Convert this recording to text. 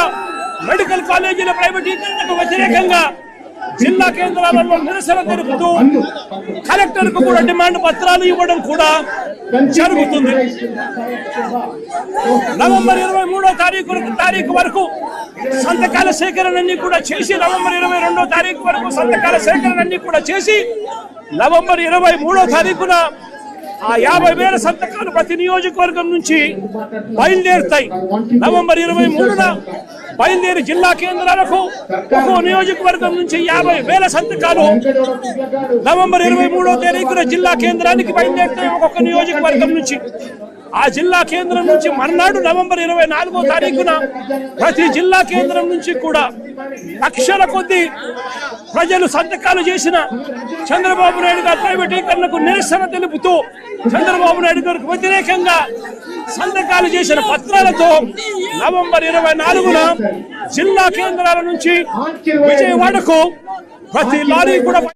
అదేవిధంగా మెడికల్ కాలేజీల ప్రైవేటీకరణకు వ్యతిరేకంగా జిల్లా కేంద్రాలలో నిరసన తెలుపుతూ కలెక్టర్కు కూడా డిమాండ్ పత్రాలు ఇవ్వడం కూడా జరుగుతుంది. నవంబర్ ఇరవై మూడో తారీఖు తారీఖు వరకు సంతకాల సేకరణన్ని కూడా చేసి నవంబర్ ఇరవై రెండో తారీఖు వరకు సంతకాల సేకరణన్ని కూడా చేసి నవంబర్ ఇరవై మూడో తారీఖున ఆ యాభై వేల సంతకాలు ప్రతి నియోజకవర్గం నుంచి బయలుదేరుతాయి. నవంబర్ ఇరవై మూడున బయలుదేరి జిల్లా కేంద్రాలకు ఒక్కో నియోజకవర్గం నుంచి యాభై వేల సంతకాలు నవంబర్ ఇరవై మూడో తేదీకున జిల్లా కేంద్రానికి బయలుదేరుతాయి ఒక్కొక్క నియోజకవర్గం నుంచి. ఆ జిల్లా కేంద్రం నుంచి మర్నాడు నవంబర్ ఇరవై నాలుగో తారీఖున ప్రతి జిల్లా కేంద్రం నుంచి కూడా లక్షల కొద్ది ప్రజలు సంతకాలు చేసిన చంద్రబాబు నాయుడు గారి ప్రైవేటీకరణకు నిరసన తెలుపుతూ చంద్రబాబు నాయుడు గారికి వ్యతిరేకంగా సంతకాలు చేసిన పత్రాలతో నవంబర్ ఇరవై నాలుగున జిల్లా కేంద్రాల నుంచి విజయవాడకు ప్రతి లారీ కూడా